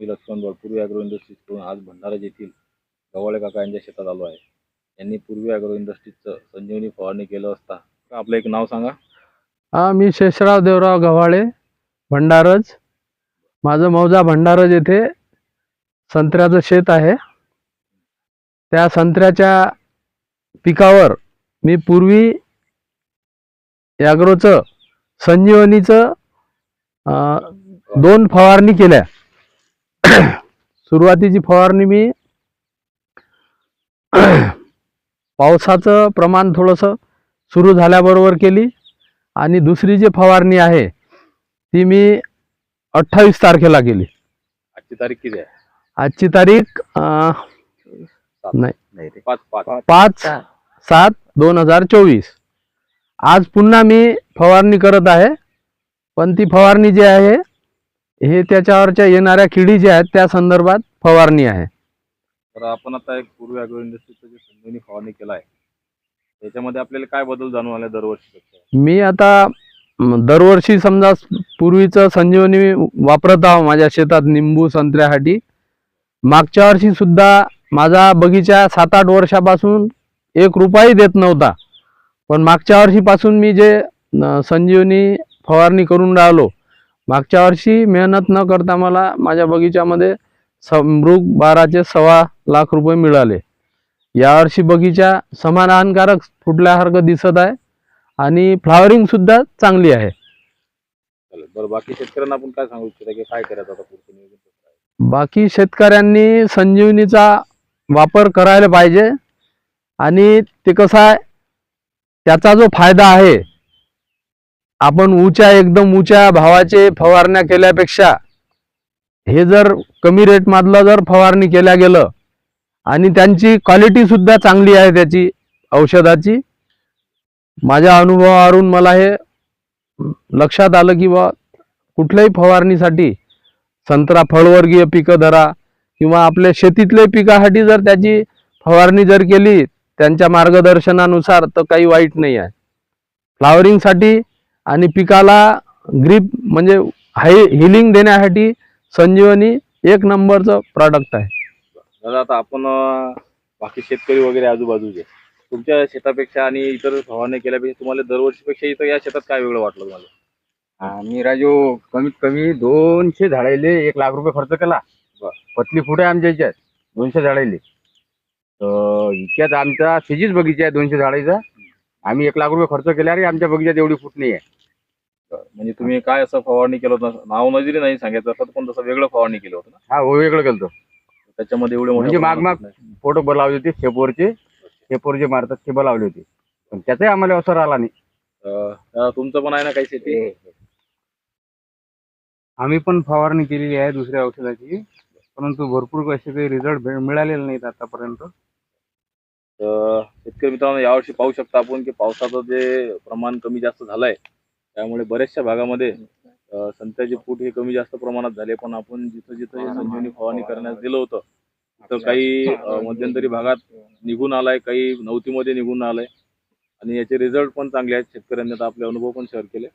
मी लक्ष्मण पूर्वी अॅग्रो इंडस्ट्रीजकडून आज भंडारा येथील गव्हाळे काका यांच्या शेतात आलो आहे. यांनी पूर्वी अॅग्रो इंडस्ट्रीजचं संजीवनी फवारणी केलं असता. आपलं एक नाव सांगा. हा मी शेषराव देवराव गव्हाळे भंडारज माझं मौजा भंडारज येथे संत्र्याचं शेत आहे. त्या संत्र्याच्या पिकावर मी पूर्वी ॲग्रोचं संजीवनीचं दोन फवारणी केल्या. सुरुवातीची फवारणी मी पावसाचं प्रमाण थोडंसं सुरू झाल्याबरोबर केली. आणि दुसरी जी फवारणी आहे ती मी अठ्ठावीस तारखेला केली. आजची तारीख किती आहे? आजची तारीख नाही. पाच पाच. पाच. सात दोन हजार चोवीस. आज पुन्हा मी फवारणी करत आहे. पण ती फवारणी जी आहे हे त्याच्यावरच्या येणाऱ्या किडी ज्या आहेत त्या संदर्भात फवारणी आहे. तर आपण आता एक पूर्वी अॅग्रो जे संजीवनी फवारणी केलं आहे त्याच्यामध्ये आपल्याला काय बदल जाणून आले दरवर्षी मी आता दरवर्षी समजा पूर्वीचं संजीवनी वापरत आहो माझ्या शेतात निंबू संत्र्यासाठी. मागच्या वर्षी सुद्धा माझा बगीचा सात आठ वर्षापासून एक रुपयाही देत नव्हता. पण मागच्या वर्षीपासून मी जे संजीवनी फवारणी करून राहिलो मागच्या वर्षी मेहनत न करता मला माझ्या बगीच्यामध्ये समृग बाराचे सव्वा लाख रुपये मिळाले यावर्षी बगीचा समाधानकारक फुटल्यासारखं दिसत आहे आणि फ्लावरिंग सुद्धा चांगली आहे बरं बाकी शेतकऱ्यांना आपण काय सांगू इच्छिता की काय करायचं आता पुढचं नियोजन कसं आहे? बाकी शेतकऱ्यांनी संजीवनीचा वापर करायला पाहिजे आणि ते कसं आहे त्याचा जो फायदा आहे आपण उच्या एकदम उच्या भावाचे फवारण्या केल्यापेक्षा हे जर कमी रेटमधलं जर फवारणी केल्या गेलं आणि त्यांची क्वालिटी सुद्धा चांगली आहे त्याची औषधाची माझ्या अनुभवावरून मला हे लक्षात आलं की बा कुठल्याही फवारणीसाठी संत्रा फळवर्गीय पिकं धरा किंवा आपल्या शेतीतले पिकासाठी जर त्याची फवारणी जर केली त्यांच्या मार्गदर्शनानुसार तर काही वाईट नाही आहे. फ्लावरिंगसाठी आणि पिकाला ग्रीप म्हणजे हाय हिलिंग देण्यासाठी संजीवनी एक नंबरचं प्रॉडक्ट आहे. दादा आता आपण बाकी शेतकरी वगैरे आजूबाजूचे तुमच्या शेतापेक्षा आणि इतर फवारणी केल्यापेक्षा तुम्हाला दरवर्षीपेक्षा इथं या शेतात काय वेगळं वाटलं तुम्हाला? आम्ही राजू कमीत कमी दोनशे झाडायले एक लाख रुपये खर्च केला. पतली फुट आहे आमच्या याच्यात दोनशे झाडायले. तर इतक्यात आमचा सिजीच बगीचा आहे दोनशे झाडायचा. आम्ही एक लाख रुपये खर्च केला रे आमच्या बगीच्यात एवढी फूट नाही आहे म्हणजे तुम्ही काय असं फवारणी केलं होतं? नाव नजरी नाही सांगायचं असं पण तसं वेगळं फवारणी केलं होतं ना? हा हो वेगळं केलं त्याच्यामध्ये एवढे म्हणजे माग- माग-. फोटो बोलावले होते शेपोरचे. शेपोर जे मारतात ते बोलावले होते. पण त्याचाही आम्हाला असर आला नाही. अं, तुमचं पण आहे ना काही शेती? आम्ही पण फवारणी केलेली आहे दुसऱ्या औषधाची. परंतु भरपूर असे काही रिझल्ट मिळालेले नाहीत आतापर्यंत. तर शेतकरी मित्रांनो यावर्षी पाहू शकता आपण की पावसाचं जे प्रमाण कमी जास्त झालंय त्यामुळे बऱ्याचशा भागामध्ये संत्र्याचे फूट हे कमी जास्त प्रमाणात झाले पण आपण जिथं जिथं हे संजीवनी फवारणी करण्यास दिलं होतं तिथं काही मध्यंतरी भागात निघून आलाय काही नवतीमध्ये निघून आलाय. आणि याचे रिझल्ट पण चांगले आहेत. शेतकऱ्यांनी आता आपले अनुभव पण शेअर केले.